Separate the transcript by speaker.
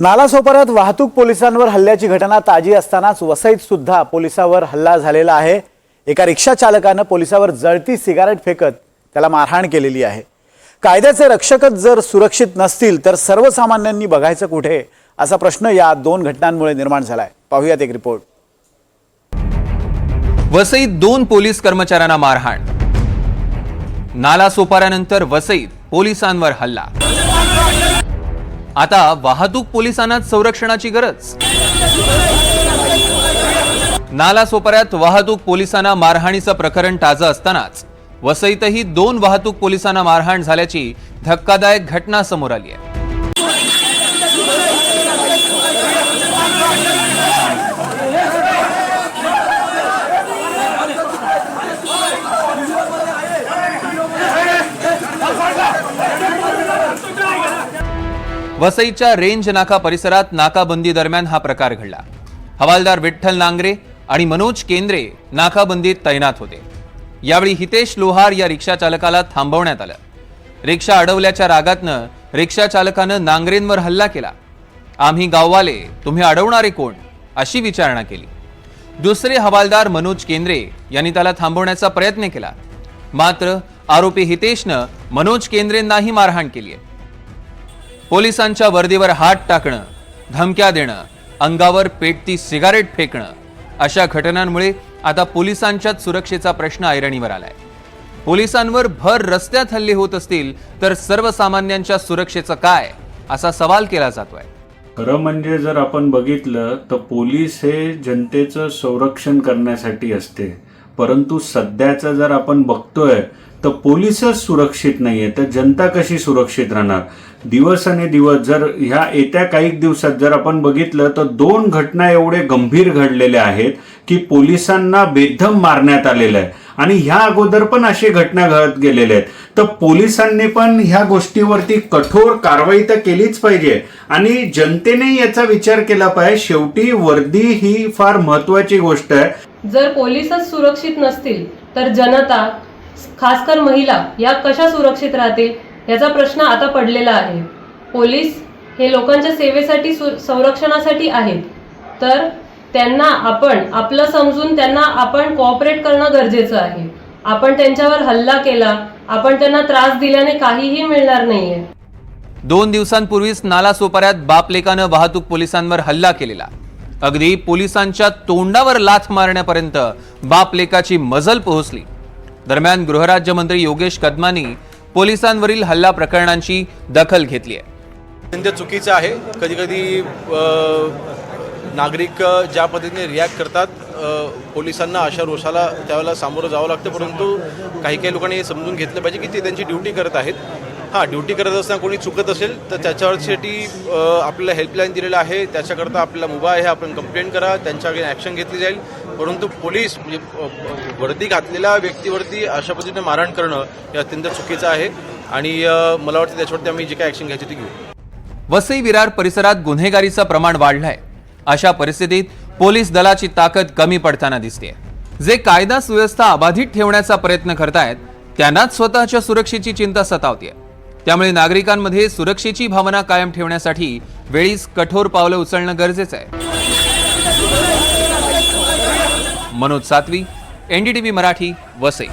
Speaker 1: नालासोपाऱ्यात वाहतूक पोलिसांवर हल्ल्याची घटना ताजी असतानाच वसईत सुद्धा पोलिसावर हल्ला झालेला आहे. एका रिक्षा चालकानं पोलिसावर जळती सिगारेट फेकत त्याला मारहाण केलेली आहे. कायद्याचे रक्षकच जर सुरक्षित नसतील तर सर्वसामान्यांनी बघायचं कुठे? असा प्रश्न या दोन घटनांमुळे निर्माण झालाय. पाहूयात एक रिपोर्ट.
Speaker 2: वसईत दोन पोलीस कर्मचाऱ्यांना मारहाण. नाला सोपाऱ्यानंतर वसईत पोलिसांवर हल्ला. आता वाहतूक पोलिसांनाच संरक्षणाची गरज. नाला सोपाऱ्यात वाहतूक पोलिसांना मारहाणीचं प्रकरण ताजं असतानाच वसईतही दोन वाहतूक पोलिसांना मारहाण झाल्याची धक्कादायक घटना समोर आली आहे. वसईच्या रेंज नाका परिसरात नाकाबंदी दरम्यान हा प्रकार घडला. हवालदार विठ्ठल नांगरे आणि मनोज केंद्रे नाकाबंदीत तैनात होते. यावेळी हितेश लोहार या रिक्षा चालकाला थांबवण्यात आलं. रिक्षा अडवल्याच्या रागातनं रिक्षा चालकानं नांगरेंवर हल्ला केला. आम्ही गाववाले तुम्ही अडवणारे कोण? अशी विचारणा केली. दुसरे हवालदार मनोज केंद्रे यांनी त्याला थांबवण्याचा प्रयत्न केला. मात्र आरोपी हितेशनं मनोज केंद्रेंनाही मारहाण केली आहे पोलिसांच्या वर्दीवर हात टाकणं धमक्या देणं अंगावर पेटती सिगारेट फेकणं अशा घटनांमुळे आता पोलिसांच्याच सुरक्षेचा प्रश्न ऐरणीवर आलाय. पोलिसांवर भर रस्त्यात हल्ले होत असतील तर सर्वसामान्यांच्या सुरक्षेचं काय असा सवाल केला जातोय.
Speaker 3: खरं म्हणजे जर आपण बघितलं तर पोलीस हे जनतेचं संरक्षण करण्यासाठी असते. परंतु सध्याचं जर आपण बघतोय तर पोलीसच सुरक्षित नाहीये तर जनता कशी सुरक्षित राहणार? दिवस आणि दिवस जर ह्या येत्या काही दिवसात जर आपण बघितलं तर दोन घटना एवढे गंभीर घडलेल्या आहेत की पोलिसांना बेदम मारण्यात आलेलं आहे. आणि ह्या अगोदर पण अशी घटना घडत गेलेल्या आहेत. तर पोलिसांनी पण ह्या गोष्टीवरती कठोर कारवाई तर केलीच पाहिजे. आणि जनतेने याचा विचार केला पाहिजे. शेवटी वर्दी ही फार महत्वाची गोष्ट आहे.
Speaker 4: जर पोलीसच सुरक्षित नसतील तर जनता खासकर महिला या कशा सुरक्षित राहतील याचा प्रश्न आता पडलेला आहे. पोलीस हे लोकांच्या सेवेसाठी सु- संरक्षणासाठी आहेत. तर त्यांना आपण आपलं समजून त्यांना आपण कॉपरेट करणं गरजेचं आहे. आपण त्यांच्यावर हल्ला केला आपण त्यांना त्रास दिल्याने काहीही मिळणार नाहीये.
Speaker 2: दोन दिवसांपूर्वीच नाला सोपाऱ्यात बापलेकानं वाहतूक पोलिसांवर हल्ला केलेला. अगदी पोलिसांच्या तोंडावर लाथ मारण्यापर्यंत बापलेकाची मजल पोहोचली. दरम्यान गृहराज्यमंत्री योगेश कदमानी पोलिसांवरील हल्ला प्रकरणांची दखल घेतली आहे.
Speaker 5: अत्यंत चुकीचं आहे. कधी कधी नागरिक ज्या पद्धतीने रिॲक्ट करतात पोलिसांना अशा रोषाला त्यावेळेला सामोरं जावं लागतं परंतु काही काही लोकांनी हे समजून घेतलं पाहिजे की ते त्यांची ड्युटी करत आहेत. हां ड्युटी करत असताना कोणी चुकत असेल तर त्याच्यावरसाठी आपल्याला हेल्पलाईन दिलेलं आहे. त्याच्याकरता आपल्याला मुभा आहे आपण कंप्लेंट करा. त्यांच्याकडे ॲक्शन घेतली जाईल. परंतु पोलीस म्हणजे वर्दी घातलेल्या व्यक्तीवरती अशा पद्धतीने मारहाण करणं हे अत्यंत चुकीचं आहे. आणि मला वाटतं त्याच्यावरती आम्ही जे काय ॲक्शन घ्यायची ती घेऊ.
Speaker 2: वसई विरार परिसरात गुन्हेगारीचं प्रमाण वाढलंय. अशा परिस्थितीत पोलीस दलाची ताकद कमी पडताना दिसते जे कायदा सुव्यवस्था अबाधित ठेवण्याचा प्रयत्न करतायत त्यांनाच स्वतःच्या सुरक्षेची चिंता सतावतीये. त्यामुळे नागरिकांमध्ये सुरक्षेची भावना कायम ठेवण्यासाठी वेळीच कठोर पावलं उचलणं गरजेचं आहे. मनोज सातवी एनडीटीव्ही मराठी वसई.